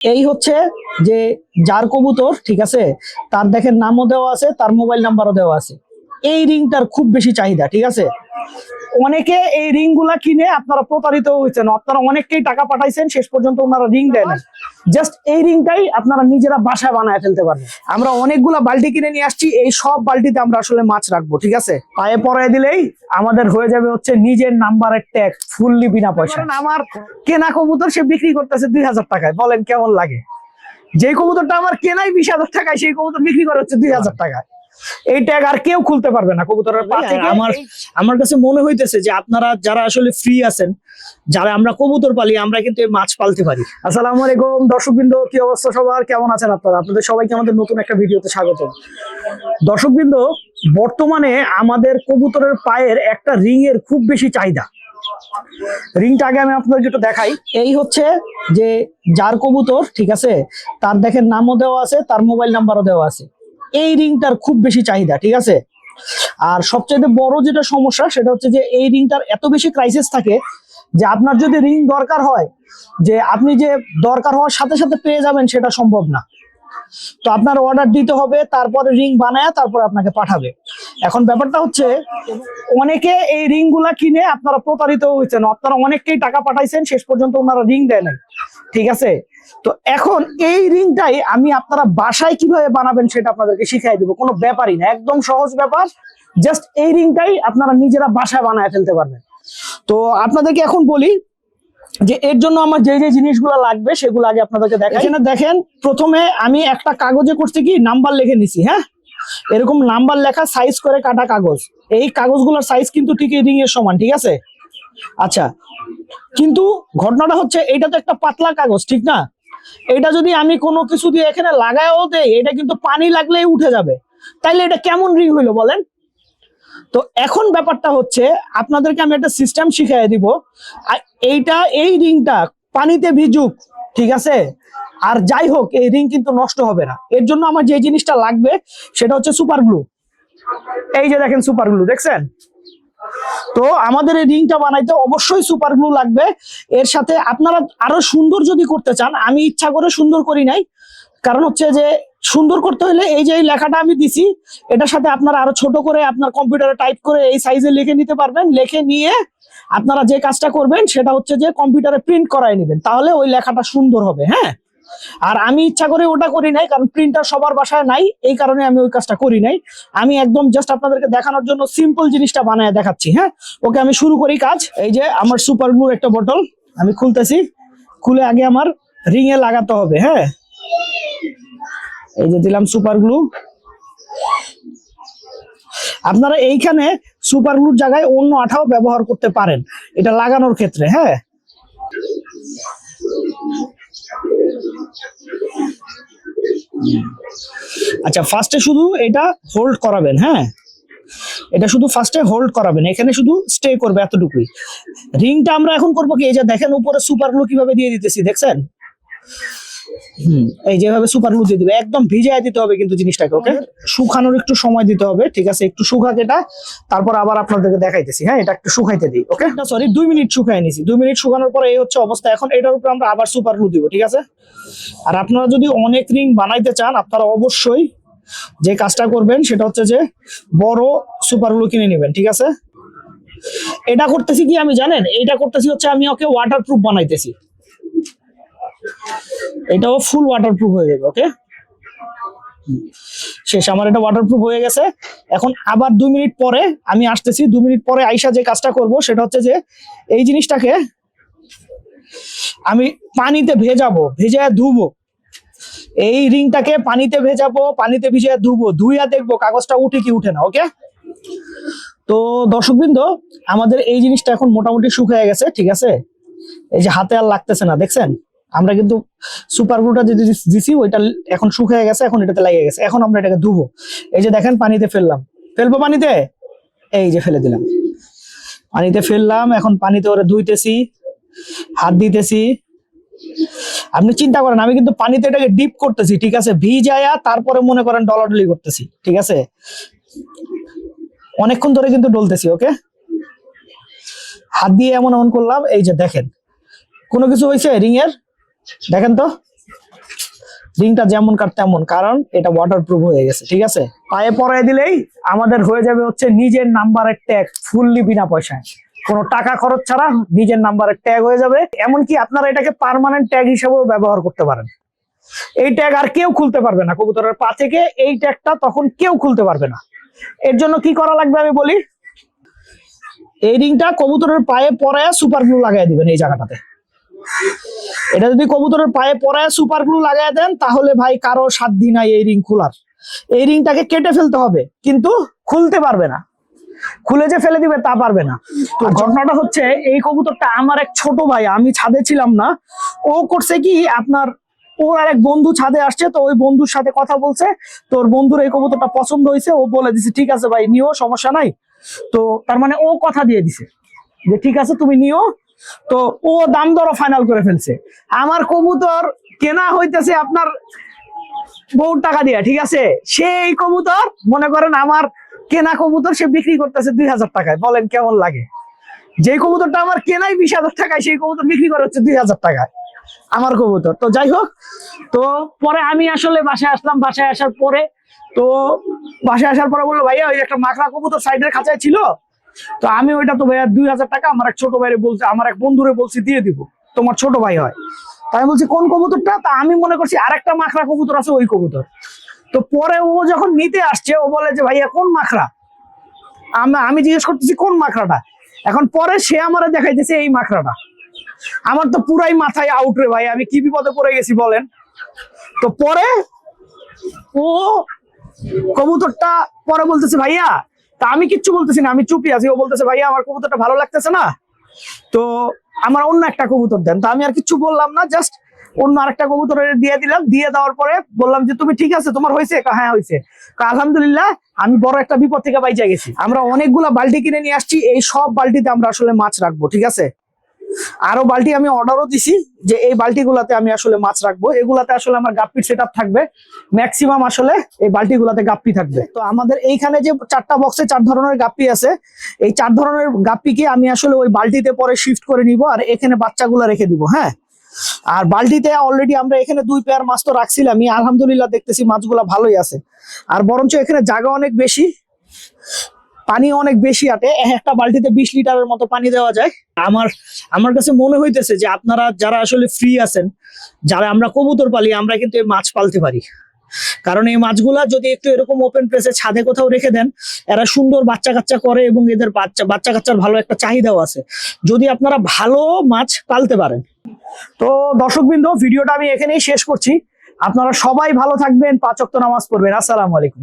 এই হচ্ছে যে যার কবুতর, ঠিক আছে? তার দেখেন নামও দেওয়া আছে, তার মোবাইল নাম্বারও দেওয়া আছে। এই রিংটার খুব বেশি চাহিদা ঠিক আছে? অনেকে এই রিংগুলা কিনে আপনারা প্রতারিত হয়েছেন আপনারা অনেককেই টাকা পাঠাইছেন শেষ পর্যন্ত ওনারা রিং দেয় না জাস্ট এই রিংটাই আপনারা নিজেরা বাসায় বানায় ফেলতে পারবেন। আমরা অনেকগুলা বালতি কিনে নিয়ে আসছি এই সব বালতিতে আমরা আসলে মাছ রাখব ঠিক আছে? পায়ে পরায় দিলেই আমাদের হয়ে যাবে হচ্ছে নিজের নাম্বারের ট্যাগ ফুললি বিনা পয়সা আমার কেনা কবুতর সে বিক্রি করতেছে দুই হাজার টাকায় বলেন কেমন লাগে? যে কবুতরটা আমার কেনাই বিশ হাজার টাকায় সেই কবুতর বিক্রি করে হচ্ছে দুই হাজার টাকায়। এই ট্যাগ আর কেউ খুলতে পারবে না কবুতরের পা থেকে। আমার আমার কাছে মনে হইতেছে যে আপনারা যারা আসলে ফ্রি আছেন যারা আমরা কবুতর পালি আমরা কিন্তু মাছ পালতে পারি। আসসালামু আলাইকুম দর্শকবৃন্দ কি অবস্থা সবার? কেমন আছেন আপনারা? আপনাদের সবাইকে আমাদের নতুন একটা ভিডিওতে স্বাগত। দর্শকবৃন্দ বর্তমানে আমাদের কবুতরের পায়ের একটা রিং এর খুব বেশি চাহিদা। রিংটা আগে আমি আপনাদেরকে একটু দেখাই। এই হচ্ছে যে যার কবুতর ঠিক আছে? তার দেখেন নামও দেওয়া আছে তার মোবাইল নাম্বারও দেওয়া আছে। এই রিংটার খুব বেশি চাহিদা, ঠিক আছে? আর সবচেয়ে বড় যেটা সমস্যা সেটা হচ্ছে যে এই রিংটার এত বেশি ক্রাইসিস থাকে যে আপনার যদি রিং দরকার হয়, যে আপনি যে দরকার হওয়ার সাথে সাথে পেয়ে যাবেন সেটা সম্ভব না। তো আপনার অর্ডার দিতে হবে, তারপরে রিং বানায়, তারপরে আপনাকে পাঠাবে। এখন ব্যাপারটা হচ্ছে, অনেকে এই রিংগুলা কিনে আপনারা প্রতারিত হয়েছেন, আপনারা অনেককেই টাকা পাঠাইছেন, শেষ পর্যন্ত ওনারা রিং দেয় নাই। ঠিক আছে? তো এখন এই রিংটাই আমি আপনারা বাসায় কীভাবে বানাবেন সেটা আপনাদেরকে শিখাই দিব। কোনো ব্যাপারই না, একদম সহজ ব্যাপার। জাস্ট এই রিংটাই আপনারা নিজেরা বাসায় বানায় ফেলতে পারবেন। তো আপনাদেরকে এখন বলি যে এর জন্য আমার যে যে জিনিসগুলো লাগবে সেগুলো আগে আপনাদেরকে এখানে দেখেন, প্রথমে আমি একটা কাগজে করছি কি, নাম্বার লিখে নিছি হ্যাঁ? এরকম নাম্বার লেখা সাইজ করে কাটা কাগজ। এই কাগজগুলোর সাইজ কিন্তু ঠিক এই রিং এর সমান, ঠিক আছে? আচ্ছা কিন্তু ঘটনাটা হচ্ছে এটা তো একটা পাতলা কাগজ, ঠিক না? এটা যদি আমি কোনো কিছু দিয়ে এখানে লাগায়ও দেই, এটা কিন্তু পানি লাগলেই উঠে যাবে। তাইলে এটা কেমন রিং হইল বলেন? তো এখন ব্যাপারটা হচ্ছে, আপনাদেরকে আমি একটা সিস্টেম শিখিয়ে দিব। এইটা, এই রিংটা পানিতে ভিজুক, ঠিক আছে? আর যাই হোক, এই রিং কিন্তু নষ্ট হবে না। এর জন্য আমার যে জিনিসটা লাগবে, সেটা হচ্ছে সুপার গ্লু এই যে দেখেন সুপার গ্লু দেখছেন? তো আমাদের এই রিংটা বানাইতে অবশ্যই সুপার গ্লু লাগবে। এর সাথে আপনারা আরও সুন্দর যদি করতে চান, আমি ইচ্ছা করে সুন্দর করি নাই। কারণ হচ্ছে যে, সুন্দর করতে হলে এই যে লেখাটা আমি দিছি, এটার সাথে আপনারা আরও ছোট করে আপনার কম্পিউটারে টাইপ করে এই সাইজে লিখে নিতে পারবেন। লিখে নিয়ে আপনারা যে কাজটা করবেন, সেটা হচ্ছে যে কম্পিউটারে প্রিন্ট করাই নেবেন। তাহলে ওই লেখাটা সুন্দর হবে হ্যাঁ? আর আমি ইচ্ছা করে ওটা করি নাই, কারণ প্রিন্টার সবার বাসায় নাই, এই কারণে আমি ওই কাজটা করি নাই। আমি একদম জাস্ট আপনাদেরকে দেখানোর জন্য সিম্পল জিনিসটা বানায় দেখাচ্ছি হ্যাঁ? ওকে, আমি শুরু করি কাজ। এই যে আমার সুপার গ্লুর একটা বটল আমি খুলতেছি। খুলে আগে আমার রিং এ লাগাতে হবে হ্যাঁ? এই যে দিলাম সুপার গ্লু আপনারা এইখানে সুপার গ্লুর জায়গায় অন্য আঠাও ব্যবহার করতে পারেন, এটা লাগানোর ক্ষেত্রে হ্যাঁ? আচ্ছা ফার্স্টে শুধু এটা হোল্ড করাবেন হ্যাঁ? এটা শুধু ফার্স্টে হোল্ড করাবেন, এখানে শুধু স্টে করবে এতটুকুই। রিংটা আমরা এখন করব কি, এই যে দেখেন উপরে সুপার গ্লু কীভাবে দিয়ে দিতেছি, দেখছেন? এই যেভাবে সুপার গ্লু দিয়ে দিবে, একদম ভিজায় দিতে হবে কিন্তু জিনিসটাকে ওকে শুকানোর একটু সময় দিতে হবে, ঠিক আছে? একটু শুকাক এটা, তারপর আবার আপনাদেরকে দেখাইতেছি হ্যাঁ? এটা একটু শুকাইতে দিই ওকে সরি দুই মিনিট শুকাই নিছি। দুই মিনিট শুকানোর পরে এই হচ্ছে অবস্থা। এখন এটার উপর আমরা আবার সুপার গ্লু দিব, ঠিক আছে? আর আপনারা যদি অনেক রিং বানাইতে চান, আপনারা অবশ্যই যে কাজটা করবেন, সেটা হচ্ছে যে বড় সুপার গ্লু কিনে নেবেন, ঠিক আছে? এটা করতেছি কি আমি, জানেন? এটা করতেছি হচ্ছে আমি ওকে ওয়াটার প্রুফ বানাইতেছি। এটাও ফুল ওয়াটারপ্রুফ হয়ে যাবে ওকে শেষ, আমার এটা ওয়াটারপ্রুফ হয়ে গেছে। এখন আবার দুই মিনিট পরে আমি আসতেছি, দু মিনিট পরে আইসা যে কাজটা করব, সেটা হচ্ছে যে এই জিনিসটাকে আমি পানিতে ভেজাবো ভেজে ধুবো। এই রিংটাকে পানিতে ভেজাবো, পানিতে ভিজে ধুবো, ধুইয়া দেখব কাগজটা উঠে কি উঠে না ওকে তো দর্শকবৃন্দ, আমাদের এই জিনিসটা এখন মোটামুটি শুকিয়ে গেছে, ঠিক আছে? এই যে হাতে আর লাগতেছে না, দেখছেন? আমরা কিন্তু সুপার গ্লুটা যদি দিছি- ওইটা এখন শুকিয়ে গেছে, এখন এটাতে লাগিয়ে গেছে। এখন আমরা এটাকে ধুবো। এই যে দেখেন, পানিতে ফেললাম। ফেলব পানিতে? এই যে ফেলে দিলাম। পানিতে ফেললাম, এখন পানিতে ওরা ধুইতেছি, হাত দিতেছি। আপনি চিন্তা করেন, আমি কিন্তু পানিতে এটাকে ডিপ করতেছি, ঠিক আছে? ভিজায়া, তারপরে মনে করেন ডলাডলি করতেছি, ঠিক আছে? অনেকক্ষণ ধরে কিন্তু ডলতেছি, ওকে? হাত দিয়ে এমন এমন করলাম, এই যে দেখেন। কোনো কিছু হয়েছে রিং এর দেখেন তো? রিংটা যেমন কার তেমন, কারণ এটা ওয়াটার প্রুফ হয়ে গেছে, ঠিক আছে? পায়ে পরাই দিলেই আমাদের হয়ে যাবে হচ্ছে নিজের নাম্বারের ট্যাগ ফুললি বিনা পয়সায়। কোনো টাকা খরচ ছাড়া নিজের নাম্বারের ট্যাগ হয়ে যাবে। এমনকি আপনারা এটাকে পার্মানেন্ট ট্যাগ হিসেবেও ব্যবহার করতে পারেন। এই ট্যাগ আর কেউ খুলতে পারবে না। কবুতরের পা থেকে এই ট্যাগটা তখন কেউ খুলতে পারবে না। এর জন্য কি করা লাগবে আমি বলি? এই রিংটা কবুতরের পায়ে পরায় সুপার গ্লু লাগাই দিবেন এই জায়গাটাতে। এটা যদি কবুতরের পায়ে পরায় সুপার গ্লু লাগাই দেন তাহলে ভাই কারও সাধ্য নাই এই রিং খোলার। এই রিংটাকে কেটে ফেলতে হবে কিন্তু খুলতে পারবে না। খুলে যে ফেলে দিবে তা পারবে না। তো ঘটনাটা হচ্ছে এই কবুতরটা আমার এক ছোট ভাই আমি ছাদে ছিলাম না। ও করছে কি আপনার ওর আর এক বন্ধু ছাদে আসছে তো ওই বন্ধুর সাথে কথা বলছে। তোর বন্ধুর এই কবুতরটা পছন্দ হয়েছে ও বলে দিছে ঠিক আছে ভাই নিও সমস্যা নাই। তো তার মানে ও কথা দিয়ে দিছে যে ঠিক আছে তুমি নিও। তো ও দাম দরও ফাইনাল করে ফেলছে। আমার কবুতর কেনা হইতেছে আপনার বহু টাকা দিয়ে, ঠিক আছে? সেই কবুতর, মনে করেন আমার কেনা কবুতর সে বিক্রি করতেছে দুই হাজার টাকায়। বলেন কেমন লাগে? যে কবুতরটা আমার কেনাই বিশ হাজার টাকায়, সেই কবুতর বিক্রি করা হচ্ছে দুই হাজার টাকায়। আমার কবুতর। তো যাই হোক, তো পরে আমি আসলে বাসায় আসলাম। বাসায় আসার পরে, তো বাসায় আসার পরে বলল, ভাইয়া, ওই একটা মাখরা কবুতর সাইডের খাঁচায় ছিল। তো আমি ওইটা তো ভাইয়া দুই হাজার টাকা আমার এক ছোট ভাইরে বলছে, আমার এক বন্ধুরে বলছি, দিয়ে দিব। তোমার ছোট ভাই হয়। তাই আমি বলছি, কোন কবুতরটা? তা আমি মনে করছি আরেকটা মাখরা কবুতর আছে, ওই কবুতর। তো পরে ও যখন নিতে আসছে, ও বলে যে, ভাইয়া, কোন মাখরা? আমরা আমি জিজ্ঞেস করতেছি, কোন মাখরাটা? এখন পরে সে আমারে দেখাইতেছে এই মাখরাটা। আমার তো পুরাই মাথায় আউট রে ভাই, আমি কি বিপদে পড়ে গেছি বলেন। তো পরে ও কবুতরটা পরে বলতেছে, ভাইয়া তা আমি কিচ্ছু বলতেছি না, আমি চুপি আছি। ও বলতেছে, ভাইয়া, আমার কবুতরটা ভালো লাগতেছে না? তো আমার অন্য একটা কবুতর দেন। তো আমি আর কিছু বললাম না জাস্ট অন্য আরেকটা কবুতর দিয়ে দিলাম। দিয়ে দেওয়ার পরে বললাম যে, তুমি ঠিক আছে, তোমার হয়েছে? হ্যাঁ হয়েছে। আলহামদুলিল্লাহ, আমি বড় একটা বিপদ থেকে বাইচা গেছি। আমরা অনেকগুলো বালতি কিনে নিয়ে আসছি, এই সব বাল্টিতে আমরা আসলে মাছ রাখব, ঠিক আছে? আরও বালতি আমি অর্ডারও দিছি যে এই বালতিগুলাতে আমি আসলে মাছ রাখব। এগুলাতে আসলে আমার গাপ্পির সেট থাকবে। ম্যাক্সিমাম আসলে এই বালতিগুলাতে গাপ্পি থাকবে। তো আমাদের এইখানে যে চারটা বক্সে চার ধরনের গাপ্পি আছে, এই চার ধরনের গাপ্পিকে আমি আসলে ওই বালতিতে পরে শিফট করে নিব আর এখানে বাচ্চাগুলো রেখে দিব হ্যাঁ? আর বালতিতে অলরেডি আমরা এখানে দুই পেয়ার মাছ তো রাখছিলামই। আলহামদুলিল্লাহ দেখতেছি মাছগুলা ভালোই আছে। আর বরঞ্চ এখানে জায়গা অনেক বেশি। পানি অনেক বেশি আটে। একটা বালতিতে বিশ লিটারের মতো পানি দেওয়া যায়। আমার আমার কাছে মনে হইতেছে যে আপনারা যারা আসলে ফ্রি আছেন, যারা আমরা কবুতর পালি, আমরা কিন্তু এই মাছ পালতে পারি। কারণ এই মাছগুলা যদি একটু এরকম ওপেন প্লেসে ছাদে কোথাও রেখে দেন, এরা সুন্দর বাচ্চা কাচ্চা করে এবং এদের বাচ্চা বাচ্চা কাচ্চার ভালো একটা চাহিদাও আছে। যদি আপনারা ভালো মাছ পালতে পারেন। তো দর্শকবৃন্দ, ভিডিওটা আমি এখানেই শেষ করছি। আপনারা সবাই ভালো থাকবেন, পাঁচ ওয়াক্ত নামাজ পড়বেন। আসসালামু আলাইকুম।